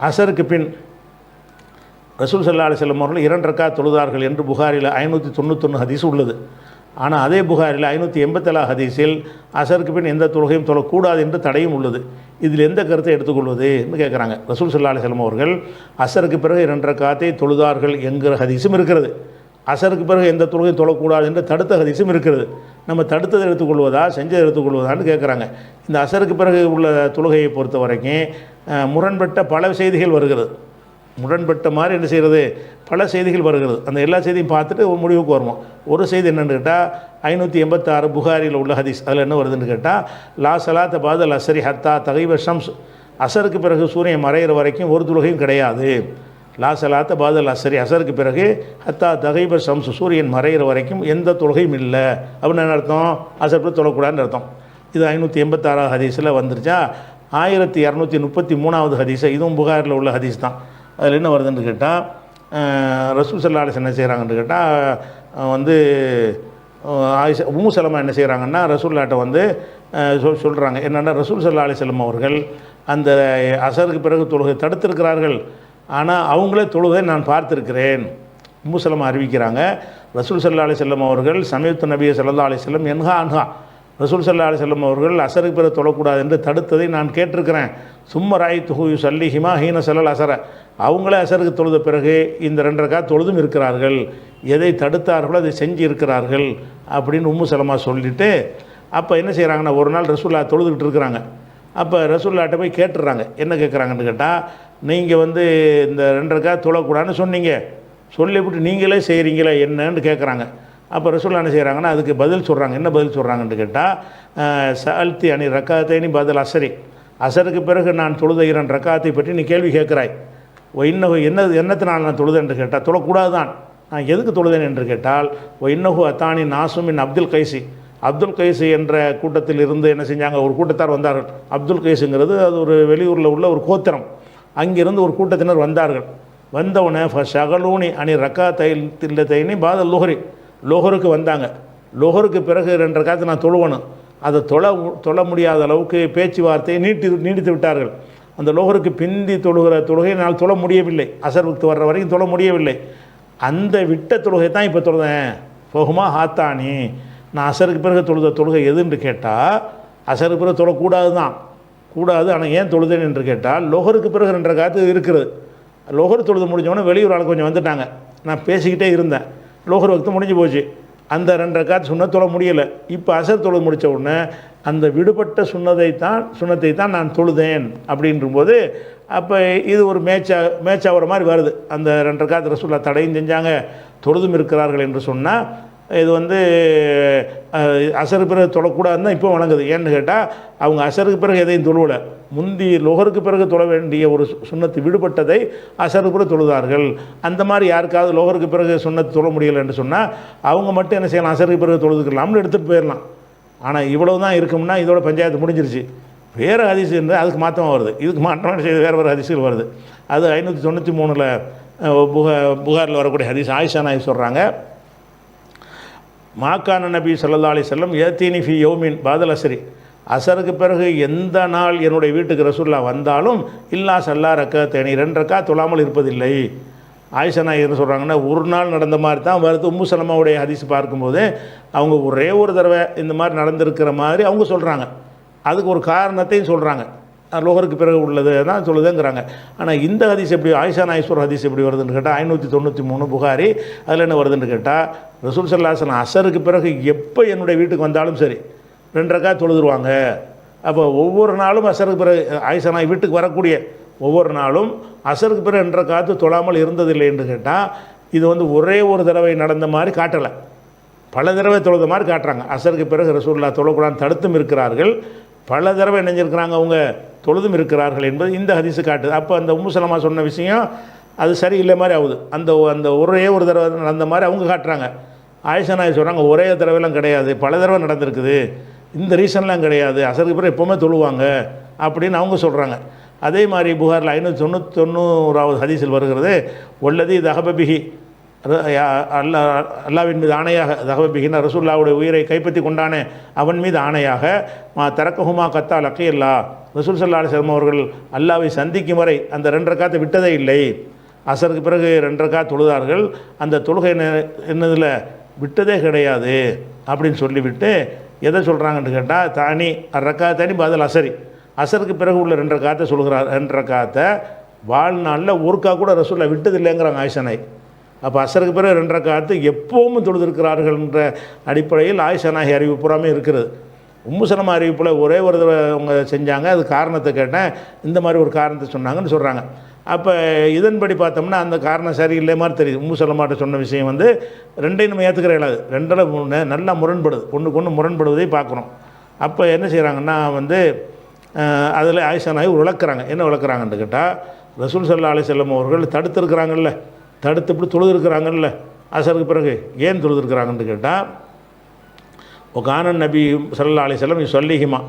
அசருக்கு பின் ரசூல் சல்லா அலிஸ்லம் அவர்கள் இரண்டு ரக்கா தொழுதார்கள் என்று புகாரில் ஐநூற்றி தொண்ணூத்தொன்று ஹதீஸ் உள்ளது. ஆனால் அதே புகாரில் ஐநூற்றி எண்பத்தேழா ஹதீஸில் அசருக்கு பின் எந்த தொழுகையும் தொழக்கூடாது என்று தடையும் உள்ளது. இதில் எந்த கருத்தை எடுத்துக்கொள்வது என்று கேட்குறாங்க. ரசூல் சல்லா அலிஸ்லம் அவர்கள் அசருக்கு பிறகு இரண்டு ரக்காத்தை தொழுதார்கள் என்கிற ஹதீஸும் இருக்கிறது. அசருக்கு பிறகு எந்த தொழுகையும் தொழக்கூடாது என்று தடுத்த ஹதீஸும் இருக்கிறது. நம்ம தடுத்ததை எடுத்துக்கொள்வதா செஞ்சதை எடுத்துக்கொள்வதான்னு கேட்குறாங்க. இந்த அசருக்கு பிறகு உள்ள தொழுகையை பொறுத்த வரைக்கும் முரண்பட்ட பல செய்திகள் வருகிறது. முரண்பட்ட மாதிரி என்ன செய்கிறது? பல செய்திகள் வருகிறது. அந்த எல்லா செய்தியும் பார்த்துட்டு ஒரு முடிவுக்கு வருவோம். ஒரு செய்தி என்னென்னு கேட்டால் ஐநூற்றி எண்பத்தாறு புகாரியில் உள்ள ஹதீஸ். அதில் என்ன வருதுன்னு கேட்டால் லா சலாத்த பாதல் அசரி ஹத்தா தகைவ ஷம்ஸ். அசருக்கு பிறகு சூரியன் மறையிற வரைக்கும் ஒரு துலகையும் கிடையாது. லா சலாத்த பாதல் அசரி அசருக்கு பிறகு ஹத்தா தகைப ஷம்ஸ் சூரியன் மறையிற வரைக்கும் எந்த தொழுகையும் இல்லை. அப்படின்னு என்ன அர்த்தம்? அசர் தொழக்கூடாதுன்னு அர்த்தம். இது ஐநூற்றி எண்பத்தாறாவது ஹதீஸில் வந்துருச்சா? ஆயிரத்தி இரநூத்தி முப்பத்தி மூணாவது ஹதீஸை. இதுவும் புகாரில் உள்ள ஹதீஸ் தான். அதில் என்ன வருதுன்னு கேட்டால் ரசூல் சல்லா என்ன செய்கிறாங்கன்னு கேட்டால் வந்து அஹ், ஆயிஷா உம்மு சலமா என்ன செய்கிறாங்கன்னா ரசூல்லாட்ட வந்து சொல் சொல்கிறாங்க என்னென்னா ரசூல் சல்லா அலிஸ்லம் அவர்கள் அந்த அசருக்கு பிறகு தொழுகை தடுத்திருக்கிறார்கள். ஆனால் அவங்களே தொழுகை நான் பார்த்திருக்கிறேன். உம்மு சலமா அறிவிக்கிறாங்க. ரசூல் சல்லா அலிஸ்லம் அவர்கள் சமயத்து நபிய சல்லா செல்லம் என்ஹா அன்ஹா ரசூல் சல்லா செல்லம் அவர்கள் அசருக்கு பிறகு தொழக்கூடாது என்று தடுத்ததை நான் கேட்டிருக்கிறேன். சும்ம ராய் துஹு சல்லி ஹிமா ஹீன சல்லல் அசர. அவங்களே அசருக்கு தொழுத பிறகு இந்த ரெண்டரைக்கா தொழுதும் இருக்கிறார்கள். எதை தடுத்தார்களோ அதை செஞ்சு இருக்கிறார்கள் அப்படின்னு உம்மு சலமா சொல்லிவிட்டு அப்போ என்ன செய்கிறாங்கன்னா ஒரு நாள் ரசூல்லா தொழுதுகிட்டு இருக்கிறாங்க. அப்போ ரசூல்லாட்ட போய் கேட்டுடுறாங்க என்ன கேட்குறாங்கன்னு கேட்டால் நீங்கள் வந்து இந்த ரெண்டரைக்கா தொழக்கூடாதுன்னு சொன்னீங்க. சொல்லிவிட்டு நீங்களே செய்கிறீங்களா என்னன்னு கேட்குறாங்க அப்போ ரசூல் என்ன செய்கிறாங்கன்னா அதுக்கு பதில் சொல்கிறாங்க என்ன பதில் சொல்கிறாங்கன்னு கேட்டால் சால்த்தி அணி ரக்காத்தைனி பதில் அசரி. அசருக்கு பிறகு நான் தொழுத இரண்டு ரக்காத்தை பற்றி நீ கேள்வி கேட்குறாய். ஓ இன்னகு என்ன என்னத்தினால் நான் தொழுதேன் என்று கேட்டால் தொழக்கூடாது தான் நான் எதுக்கு தொழுதேன் என்று கேட்டால் ஓ இன்னகு அத்தானி நாசுமின் அப்துல் கைசி. அப்துல் கைசி என்ற கூட்டத்தில் இருந்து என்ன செஞ்சாங்க ஒரு கூட்டத்தார் வந்தார்கள். அப்துல் கைஸுங்கிறது அது ஒரு வெளியூரில் உள்ள ஒரு கோத்திரம். அங்கிருந்து ஒரு கூட்டத்தினர் வந்தார்கள். வந்தவுடனே ஷகலூனி அணி ரக்கா தைல் தில்ல தைனி பாதல் லுஹரி. லோஹருக்கு வந்தாங்க. லோஹருக்கு பிறகு ரெண்டரை ரக்காத்து நான் தொழுவணும். அதை தொழ தொழ முடியாத அளவுக்கு பேச்சுவார்த்தையை நீட்டி நீடித்து விட்டார்கள். அந்த லோகருக்கு பிந்தி தொழுகிற தொழுகை என்னால் தொழ முடியவில்லை. அசர்வுக்கு வர்ற வரைக்கும் தொழ முடியவில்லை. அந்த விட்ட தொழுகை தான் இப்போ தொழுதேன். போகுமா? ஹாத்தானி. நான் அசருக்கு பிறகு தொழுத தொழுகை எதுன்னு கேட்டால் அசருக்கு பிறகு தொழக்கூடாது தான். கூடாது ஆனால் ஏன் தொழுதேன் என்று கேட்டால் லோகருக்கு பிறகு ரெண்டரை காத்து இருக்கிறது. லோகர் தொழுது முடிஞ்சவொடனே வெளியூர் ஆள் கொஞ்சம் வந்துட்டாங்க. நான் பேசிக்கிட்டே இருந்தேன். லோகர் வக்தம் முடிஞ்சு போச்சு. அந்த ரெண்டரை காத்து சுண்ண தொழ முடியலை. இப்போ அசர் தொழுது முடித்த உடனே அந்த விடுபட்ட சுண்ணதை தான் சுண்ணத்தை தான் நான் தொழுதேன் அப்படின்றபோது அப்போ இது ஒரு மேட்சா மேட்ச் ஆகிற மாதிரி வருது. அந்த ரெண்டரை காத்து ரசூல்லா தடையும் செஞ்சாங்க தொழுதும் இருக்கிறார்கள் என்று சொன்னால் இது வந்து அசருக்கு பிறகு தொழக்கூடாதுன்னு இப்போ வணங்குது. ஏன்னு கேட்டால் அவங்க அசருக்கு பிறகு எதையும் தொழுவலை. முந்தி லொகருக்கு பிறகு தொழ வேண்டிய ஒரு சுண்ணத்து விடுபட்டதை அசருக்கு பிறகு தொழுதார்கள். அந்த மாதிரி யாருக்காவது லோகருக்கு பிறகு சுண்ணத்து தொழ முடியலை என்று சொன்னால் அவங்க மட்டும் என்ன செய்யலாம்? அசருக்கு பிறகு தொழுதுக்கலாம்னு எடுத்துகிட்டு போயிடலாம் ஆனால் இவ்வளவு தான் இருக்கும்னா இதோட பஞ்சாயத்து முடிஞ்சிருச்சு. வேறு அதிசயம் இருந்தால் அதுக்கு மாற்றமாக வருது. இதுக்கு மாற்றமாக செய்து வேறு வேறு ஹதீஸுகள் வருது. அது ஐநூற்றி தொண்ணூற்றி மூணில் புகா புகாரில் வரக்கூடிய ஹதீஸ் ஆயிஷா நாய் சொல்கிறாங்க மாக்கான நபி சல்லா அலி செல்லம் ஏத்தீனி ஃபி யோமின் பாதல் அசருக்கு பிறகு எந்த நாள் என்னுடைய வீட்டுக்கு ரசூல்லா வந்தாலும் இல்லா சல்லா ரக்க தேனி ரெண்டு ரக்கா தொழாமல் இருப்பதில்லை. ஆயிஷா நாய் என்ன சொல்கிறாங்கன்னா ஒரு நாள் நடந்த மாதிரி தான் வருது. உம்மு சலமாவுடைய ஹதீஸ் பார்க்கும்போது அவங்க ஒரே ஒரு தடவை இந்த மாதிரி நடந்திருக்கிற மாதிரி அவங்க சொல்கிறாங்க அதுக்கு ஒரு காரணத்தையும் சொல்கிறாங்க லோகருக்கு பிறகு உள்ளது தான் சொல்லுதுங்கிறாங்க. ஆனால் இந்த ஹதீஸ் எப்படி ஆயிஷா நாயஸ்வர் ஹதீஸ் எப்படி வருதுன்னு கேட்டால் ஐநூற்றி தொண்ணூற்றி மூணு புகாரி அதில் என்ன வருதுன்னு கேட்டால் ரசூல் சல்லாஹன் அசருக்கு பிறகு எப்போ என்னுடைய வீட்டுக்கு வந்தாலும் சரி ரெண்டரைக்கா தொழுதுருவாங்க. அப்போ ஒவ்வொரு நாளும் அசருக்கு பிறகு ஆயிஷா நாய் வீட்டுக்கு வரக்கூடிய ஒவ்வொரு நாளும் அசருக்கு பிறகு ரெண்டரை காத்து தொழாமல் இருந்ததில்லை என்று கேட்டால் இது வந்து ஒரே ஒரு தடவை நடந்த மாதிரி காட்டலை. பல தடவை தொழுத மாதிரி காட்டுறாங்க. அசருக்கு பிறகு ரசூல்லா தொழக்கூடாது தடுத்தும் இருக்கிறார்கள். பல தடவை இணைஞ்சிருக்கிறாங்க அவங்க தொழுதும் இருக்கிறார்கள் என்பது இந்த ஹதிசு காட்டுது. அப்போ அந்த உம்முசலமா சொன்ன விஷயம் அது சரியில்லை மாதிரி ஆகுது. அந்த அந்த ஒரே ஒரு தடவை நடந்த மாதிரி அவங்க காட்டுறாங்க. ஆயிஷா நாய் சொல்கிறாங்க ஒரே தடவைலாம் கிடையாது பல தடவை நடந்திருக்குது. இந்த ரீசன்லாம் கிடையாது அசருக்கு பிறகு எப்போவுமே தொழுவாங்க அப்படின்னு அவங்க சொல்கிறாங்க அதே மாதிரி புகாரில் ஐநூற்றி தொண்ணூற்றி தொண்ணூறாவது ஹதீஸில் வருகிறது உள்ளது இது அகபபிகி அல்லா அல்லாவின் மீது ஆணையாக தகவபிகின் ரசூல்லாவுடைய உயிரை கைப்பற்றி கொண்டானே அவன் மீது ஆணையாக மா தரக்கஹுமா கத்தா லக்கையல்லா ரசூல் சல்லா அலிஸ்லாம் அவர்கள் அல்லாவை சந்திக்கும் வரை அந்த ரெண்டரை காத்தை விட்டதே இல்லை. அசருக்கு பிறகு ரெண்டரை கா தொழுதார்கள். அந்த தொழுகை என்ன- என்னதில்? விட்டதே கிடையாது அப்படின்னு சொல்லிவிட்டு எதை சொல்கிறாங்கன்னு கேட்டால் தானி ரக்கா தனி பதில் அசரி. அசருக்கு பிறகு உள்ள ரெண்டரை காத்தை சொல்கிறார் ரெண்டரை காத்தை வாழ்நாளில் ஒருக்கா கூட ரசூலில் விட்டதில்லைங்கிறாங்க ஆயிஷனை அப்போ அசருக்கு பிறகு ரெண்டு ரக்காத்து எப்பவும் தொழுதிருக்கிறார்கள்ன்ற அடிப்படையில் ஆயுஷனாகி அறிவு பூராமே இருக்கிறது. உம்முசனம அறிவிப்பில் ஒரே ஒரு அவங்க செஞ்சாங்க. அது காரணத்தை கேட்டேன். இந்த மாதிரி ஒரு காரணத்தை சொன்னாங்கன்னு சொல்கிறாங்க அப்போ இதன்படி பார்த்தோம்னா அந்த காரணம் சரியில்லை மாதிரி தெரியுது. உம்புசலமாட்ட சொன்ன விஷயம் வந்து ரெண்டையும் நம்ம ஏற்றுக்கிற இயலாது ரெண்டில் மூணு நல்லா முரண்படுது. ஒன்றுக்கு ஒன்று முரண்படுவதை பார்க்குறோம். அப்போ என்ன செய்கிறாங்கன்னா வந்து அதில் ஆயிஷானாகி விளக்குறாங்க என்ன விளக்குறாங்கன்னு கேட்டால் ரசூல் சல்லா அலி செல்லம் அவர்கள் தடுத்துருக்குறாங்கல்ல. தடுத்து இப்படி தொழுதுருக்குறாங்கல்ல. அசருக்கு பிறகு ஏன் தொழுதுருக்குறாங்கன்னு கேட்டால் ஒகானன் நபி சல்லா அலி செல்லம் சொல்லிஹிமா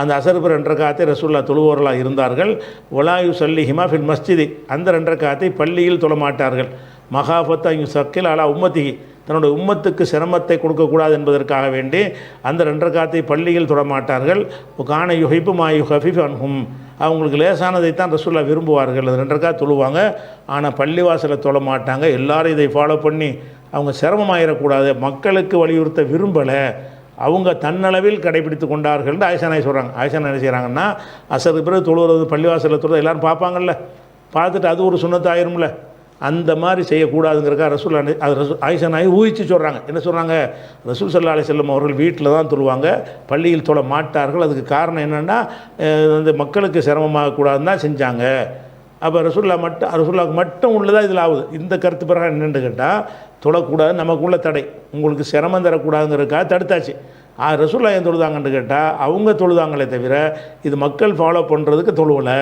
அந்த அசர்பு ரெண்டரை காத்தை ரசூல்லா தொழுவோர்களாக இருந்தார்கள். ஒலாயு சொல்லிஹிமா ஃபின் மஸ்ஜிதி. அந்த ரெண்டரை காத்தை பள்ளியில் தொழமாட்டார்கள். மகாபத்தா இங்கு சக்கில் அலா உம்மத்திகி தன்னுடைய உம்மத்துக்கு சிரமத்தை கொடுக்கக்கூடாது என்பதற்காக வேண்டி அந்த ரெண்டரை காத்தை பள்ளியில் தொடமாட்டார்கள் கான யுஹிப்பு மா யு ஹஃபிஃப் அன்ஹும். அவங்களுக்கு லேசானதைத்தான் ரசூல்லா விரும்புவார்கள். அது ரெண்டரை தொழுவாங்க. ஆனால் பள்ளிவாசலை தொழ மாட்டாங்க. எல்லாரும் இதை ஃபாலோ பண்ணி அவங்க சிரமமாயிடக்கூடாது மக்களுக்கு வலியுறுத்த விரும்பலை. அவங்க தன்னளவில் கடைபிடித்து கொண்டார்கள் ஆயிஷானாய் சொல்கிறாங்க ஆயிஷானா என்ன செய்கிறாங்கன்னா அசருக்கு பிறகு தொழுவது பள்ளிவாசலில் தொழுவது எல்லோரும் பார்ப்பாங்கல்ல. பார்த்துட்டு அது ஒரு சுண்ணத்தாயிரும்ல. அந்த மாதிரி செய்யக்கூடாதுங்கிறக்கா ரசூல் அணி அது ரசூல் ஆயிஷானாய் ஊகிச்சு சொல்கிறாங்க என்ன சொல்கிறாங்க ரசூல் சல்லா அலி செல்லம் அவர்கள் வீட்டில் தான் தொழுவாங்க. பள்ளியில் தொழ மாட்டார்கள். அதுக்கு காரணம் என்னென்னா வந்து மக்களுக்கு சிரமமாகக்கூடாதுன்னு தான் செஞ்சாங்க. அப்போ ரசூல்லா மட்டும் ரசூல்லாவுக்கு மட்டும் உள்ளதாக இதில் ஆகுது? இந்த கருத்து பிறகு என்னென்னு கேட்டால் தொழக்கூடாது நமக்குள்ள தடை. உங்களுக்கு சிரமம் தரக்கூடாதுங்கிறதுக்காக தடுத்தாச்சு. ஆ ரசூல்லா ஏன் தொழுதாங்கன்னு கேட்டால் அவங்க தொழுதாங்களே தவிர இது மக்கள் ஃபாலோ பண்ணுறதுக்கு தொழுவலை.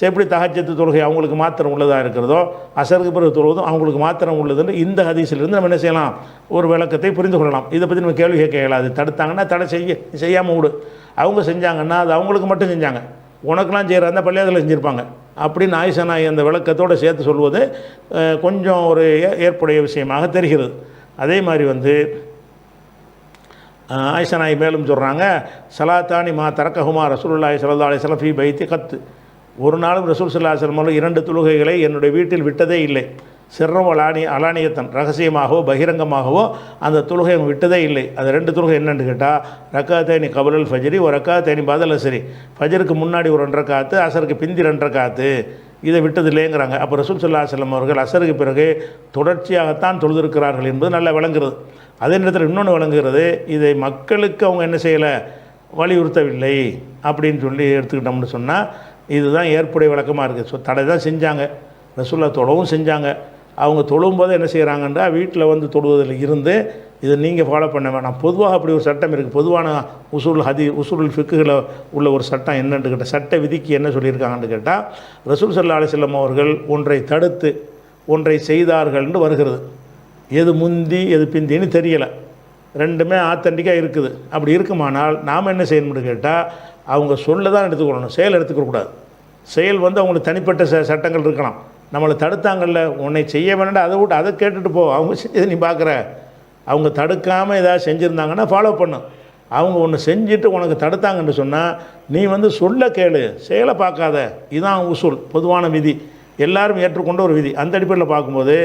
எப்படி தகச்சத்து தொழுகை அவங்களுக்கு மாத்திரம் உள்ளதாக இருக்கிறதோ அசருக்கு பிறகு தொழுவதும் அவங்களுக்கு மாத்திரம் உள்ளதுன்னு இந்த ஹதீஸிலிருந்து நம்ம என்ன செய்யலாம்? ஒரு விளக்கத்தை புரிந்து கொள்ளலாம். இதை பற்றி நம்ம கேள்வி கேட்க இயலாது. தடுத்தாங்கன்னா தடை செய்ய செய்யாமல் விடு. அவங்க செஞ்சாங்கன்னா அது அவங்களுக்கு மட்டும் செஞ்சாங்க. உனக்கெல்லாம் செய்கிற அந்த பள்ளியாதில் செஞ்சுருப்பாங்க. அப்படின்னு ஆயிஷா நாய் அந்த விளக்கத்தோடு சேர்த்து சொல்வது கொஞ்சம் ஒரு ஏ- ஏற்புடைய விஷயமாக தெரிகிறது. அதே மாதிரி வந்து அஹ், ஆயிஷா நாய் மேலும் சொல்கிறாங்க சலாத்தானி மா தரக்கஹுமா ரசூல்லாய் சலதாலை அலைஹி ஃபீ பைத்தி கத்து. ஒரு நாளும் ரசூல் ஸல்லல்லாஹு இரண்டு தொழுகைகளை என்னுடைய வீட்டில் விட்டதே இல்லை. சிறம் அலானி அலானியத்தன் ரகசியமாகவோ பகிரங்கமாகவோ அந்த தொழுகை அவங்க விட்டதே இல்லை. அது ரெண்டு தொழுகை என்னென்னு கேட்டால் ரக்கா தேனி கபலல் ஃபஜரி ஒரு ரக்காத்தேனி பதில் அசரி ஃபஜருக்கு முன்னாடி ஒரு ரெண்டரை காத்து அசருக்கு பிந்தி ரெண்டரை ரக்காத்து இதை விட்டது இல்லைங்கிறாங்க. அப்போ ரசூல் சல்லா செல்லம் அவர்கள் அசருக்கு பிறகு தொடர்ச்சியாகத்தான் தொழுதிருக்கிறார்கள் என்பது நல்லா விளங்குறது. அதே நேரத்தில் இன்னொன்று விளங்குகிறது. இதை மக்களுக்கு அவங்க என்ன செய்யலை? வலியுறுத்தவில்லை அப்படின்னு சொல்லி எடுத்துக்கிட்டோம்னு சொன்னால் இதுதான் ஏற்புடைய விளக்கமாக இருக்குது ஸோ தடை தான் செஞ்சாங்க. ரசூல்லா தொழவும் செஞ்சாங்க. அவங்க தொழும்போது என்ன செய்கிறாங்கன்றா வீட்டில் வந்து தொழுவதில் இருந்து இதை நீங்கள் ஃபாலோ பண்ண வேணாம். பொதுவாக அப்படி ஒரு சட்டம் இருக்குது பொதுவான உசூல் ஹதி உசூல் ஃபிக்குகளை உள்ள ஒரு சட்டம் என்னென்று கேட்டால் சட்ட விதிக்கு என்ன சொல்லியிருக்காங்கன்னு கேட்டால் ரசூல் சல்லா அலிசல்லம் அவர்கள் ஒன்றை தடுத்து ஒன்றை செய்தார்கள்னு வருகிறது. எது முந்தி எது பிந்தின்னு தெரியலை. ரெண்டுமே ஆத்தண்டிக்காக இருக்குது. அப்படி இருக்குமானால் நாம் என்ன செய்யணும்னு கேட்டால் அவங்க சொல்ல தான் எடுத்துக்கொள்ளணும் செயல் எடுத்துக்கக்கூடாது செயல் வந்து அவங்களுக்கு தனிப்பட்ட ச சட்டங்கள் இருக்கலாம். நம்மளை தடுத்தாங்கல்ல உன்னை செய்ய வேண்டாம் அதை விட்டு அதை கேட்டுட்டு போ. அவங்க செஞ்சது நீ பார்க்குற அவங்க தடுக்காமல் ஏதாவது செஞ்சுருந்தாங்கன்னா ஃபாலோ பண்ணு. அவங்க ஒன்று செஞ்சுட்டு உனக்கு தடுத்தாங்கன்னு சொன்னால் நீ வந்து சொல்ல கேளு. செயலை பார்க்காத. இதுதான் உசூல் பொதுவான விதி. எல்லாரும் ஏற்றுக்கொண்ட ஒரு விதி. அந்த அடிப்படையில் பார்க்கும்போது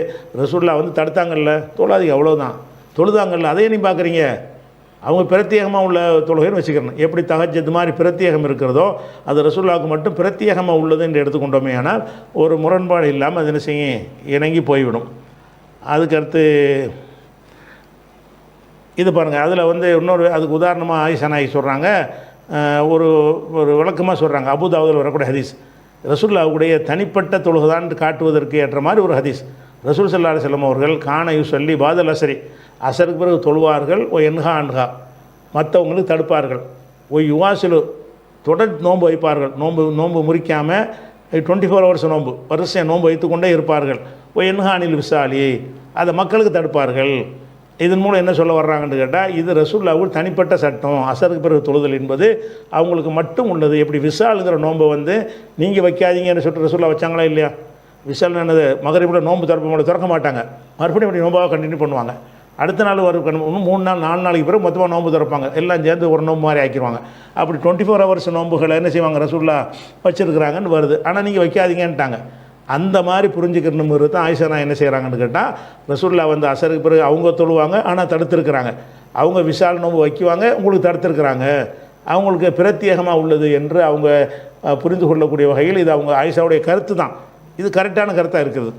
ரசூல்லா வந்து தடுத்தாங்கல்ல. தோலாதிக்கு அவ்வளோதான் தொழுதாங்கல்ல அதையே நீ பார்க்குறீங்க. அவங்க பிரத்யேகமாக உள்ள தொழுகைன்னு வச்சுக்கிறணும் எப்படி தகஜது மாதிரி பிரத்யேகம் இருக்கிறதோ அது ரசூல்லாவுக்கு மட்டும் பிரத்யேகமாக உள்ளது என்று எடுத்துக்கொண்டோமே ஆனால் ஒரு முரண்பாடு இல்லாமல் அது என்ன செய்யும்? இணங்கி போய்விடும். அதுக்கடுத்து இது பாருங்கள் அதில் வந்து இன்னொரு அதுக்கு உதாரணமாக ஆயிஷா சொல்கிறாங்க ஒரு ஒரு விளக்கமாக சொல்கிறாங்க அபுதாவுதில் வரக்கூடிய ஹதீஸ். ரசுல்லாவுடைய தனிப்பட்ட தொழுகுதான் காட்டுவதற்கு ஏற்ற மாதிரி ஒரு ஹதீஸ். ரசூல் சல்லா செல்லம் அவர்கள் காணையு சொல்லி பாதல் அசரி அசருக்கு பிறகு தொழுவார்கள் ஓ என்ஹா அன்ஹா. மற்றவங்களுக்கு தடுப்பார்கள். ஓ யுவாசிலு தொடர் நோன்பு வைப்பார்கள். நோன்பு நோன்பு முறிக்காமல் டுவெண்ட்டி ஃபோர் ஹவர்ஸ் நோன்பு வரிசையாக நோன்பு வைத்துக்கொண்டே இருப்பார்கள். ஓ என்ஹானில் விசாலி அதை மக்களுக்கு தடுப்பார்கள். இதன் மூலம் என்ன சொல்ல வர்றாங்கன்னு கேட்டால் இது ரசூல்லாவுக்கு தனிப்பட்ட சட்டம். அசருக்கு பிறகு தொழுதல் என்பது அவங்களுக்கு மட்டும் உள்ளது. எப்படி விசாலுங்கிற நோன்பை வந்து நீங்கள் வைக்காதீங்கன்னு சொல்லிட்டு ரசூல்லா வச்சாங்களா இல்லையா? விஷால் என்னது? மகரிபில் நோன்பு திறப்ப திறக்க மாட்டாங்க. மறுபடியும் இப்படி நோம்பாக கண்டினியூ பண்ணுவாங்க. அடுத்த நாள் வரும் இன்னும் மூணு நாள் நாலு நாளைக்கு பிறகு மொத்தமாக நோன்பு திறப்பாங்க. எல்லாம் சேர்ந்து ஒரு நோம்பு மாதிரி ஆக்கிடுவாங்க அப்படி டுவெண்ட்டி ஃபோர் ஹவர்ஸ் நோன்புகளை என்ன செய்வாங்க? ரசூல்லா வச்சுருக்குறாங்கன்னு வருது. ஆனால் நீங்கள் வைக்காதீங்கன்ட்டாங்க. அந்த மாதிரி புரிஞ்சுக்கணுங்கிறது தான் ஆயிஷா நான் என்ன செய்கிறாங்கன்னு கேட்டால் ரசூல்லா வந்து அசருக்கு பிறகு அவங்க தொழுவாங்க ஆனால் தடுத்திருக்கிறாங்க. அவங்க விஷால் நோன்பு வைக்குவாங்க உங்களுக்கு தடுத்திருக்கிறாங்க. அவங்களுக்கு பிரத்யேகமாக உள்ளது என்று அவங்க புரிந்து கொள்ளக்கூடிய வகையில் இது அவங்க ஆயிஷாவுடைய கருத்து தான். இது கரெக்டான கருத்தாக இருக்குது.